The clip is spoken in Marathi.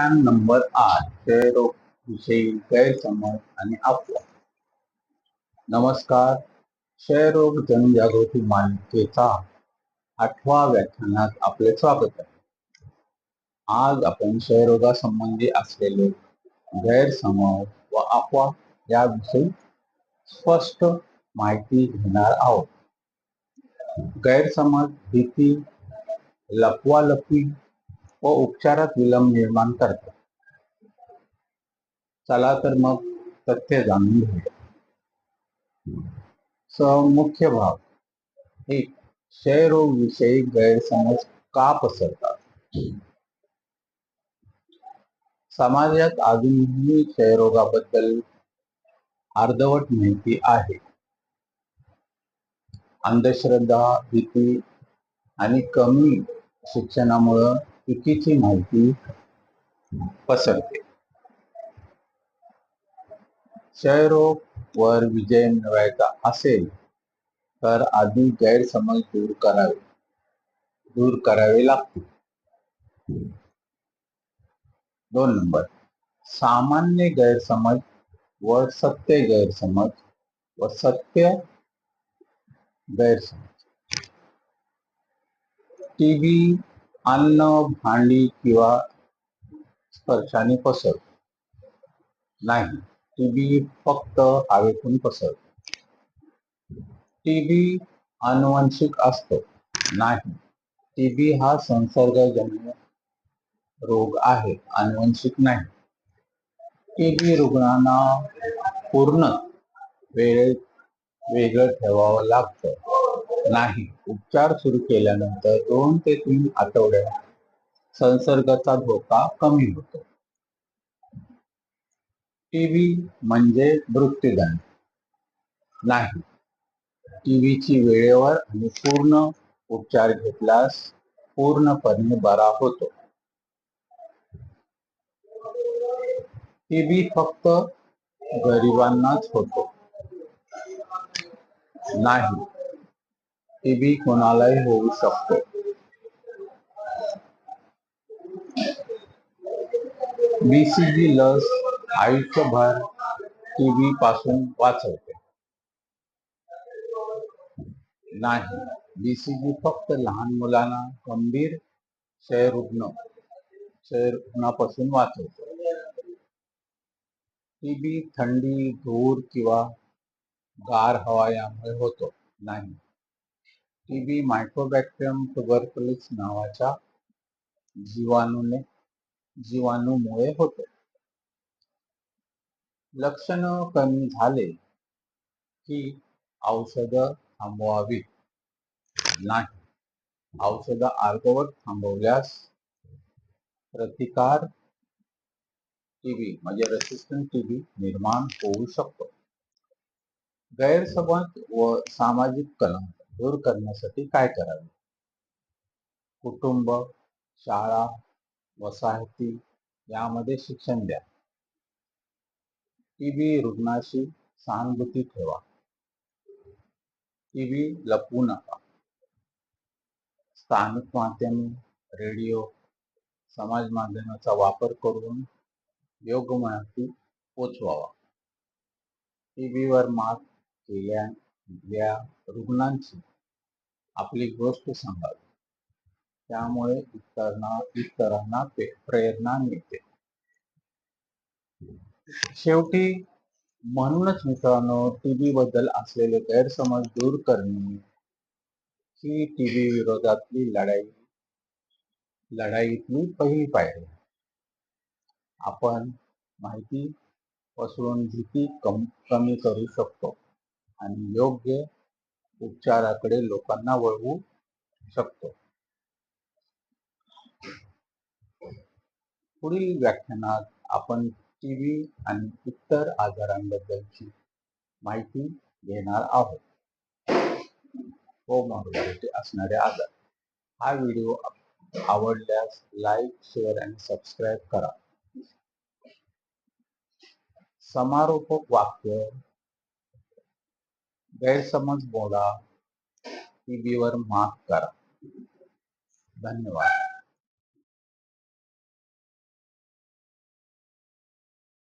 व्याख्यान नंबर आठ क्षयरोग विषयी गैरसमज आणि अफवा नमस्कार. क्षयरोग जनजागृती मालिकेचा आठवा व्याख्यानात आपले स्वागत आहे. आज आपण क्षयरोगासंबंधी असलेले गैरसमज व अफवा याविषयी स्पष्ट माहिती घेणार आहोत. गैरसमज भीती लपवालपी व उपचारात विलंब निर्माण करतात. चला तर मग तथ्य जाणून घेऊया. स मुख्य भाग. एक क्षयरोग विषयी गैरसमज का पसरतात? समाजात अजूनही क्षयरोगाबद्दल अर्धवट माहिती आहे. अंधश्रद्धा भीती आणि कमी शिक्षणामुळं चुकीची माहिती पसरते क्षयरोग वर विजय मिळवायचा असेल तर आधी गैरसमज दूर करावे दूर करावे लागतील. दोन नंबर, सामान्य गैरसमज व सत्य गैरसमज व सत्य गैरसमज. टीबी अन्न भांडी किंवा स्पर्शाने पसर नाही टीबी फक्त हवेतून पसर टीबी अनुवंशिक असतो. नाही टीबी हा संसर्गजन्य रोग आहे अनुवंशिक नाही. टीबी रुग्णांना पूर्ण वेळेत वेगळं ठेवावं लागतं. नाही. उपचार सुरू केल्यानंतर दोन ते तीन आठवड्यात संसर्गाचा धोका कमी होतो. टीबी म्हणजे मृत्यूदंड. नाही. टीबीची वेळेवर आणि पूर्ण उपचार घेतल्यास पूर्णपणे बरा होतो. टीबी फक्त गरिबांनाच होतो. नाही. टीबी कोणालाही होऊ शकतो बीसीजी लस आयुष्यभर टीबी पासून वाचवते नाही बीसीजी फक्त लहान मुलांना, गंभीर क्षयरुग्ण क्षयरुग्णापासून वाचवते टीबी थंडी धूर, किंवा, गार हवा यामुळे होतो, नाही। टीबी मायक्रोबॅक्टेरियम ट्युबरकुलिस नावाच्या जीवाणूने, जीवाणूमुळे होतो. लक्षण कमी झाले की औषध थांबवावी नाही. औषध अर्धवट थांबवल्यास प्रतिकार टीबी, म्हणजे रेसिस्टंट टीबी निर्माण होऊ शकतो. गैरसमज व सामाजिक कलंक दूर करण्यासाठी काय करावे? कुटुंब शाळा वसाहती यामध्ये शिक्षण द्या. टीबी रुग्णाशी सहानुभूती ठेवा. टीबी लपवू नका. स्थानिक माध्यमे रेडिओ समाज माध्यमाचा वापर करून योग्य माहिती पोचवावा. टीबीवर मात केल्या रुग्णांची. आपली गोष्ट सांगावी त्यामुळे इतरांना इतरांना प्रेरणा मिळते. शेवटी म्हणूनच मित्रांनो टीबी बद्दल असलेले गैरसमज दूर करणे ही टीबी विरोधातली लढाई लढाईतली पहिली पायरी. आपण माहिती पसरून भीती कम कमी करू शकतो आणि योग्य उपचाराकडे लोकांना वळवू शकतो. पुढील व्याख्यानात आपण टीबी आणि इतर आजारांबद्दलची माहिती घेणार आहोत. हो, कोमॉर्बिडिटी असणारे आजार हा व्हिडिओ आवडल्यास लाईक शेअर आणि सबस्क्राईब करा. समारोपक वाक्य गैरसमज बोला. टीबीवर माफ करा. धन्यवाद.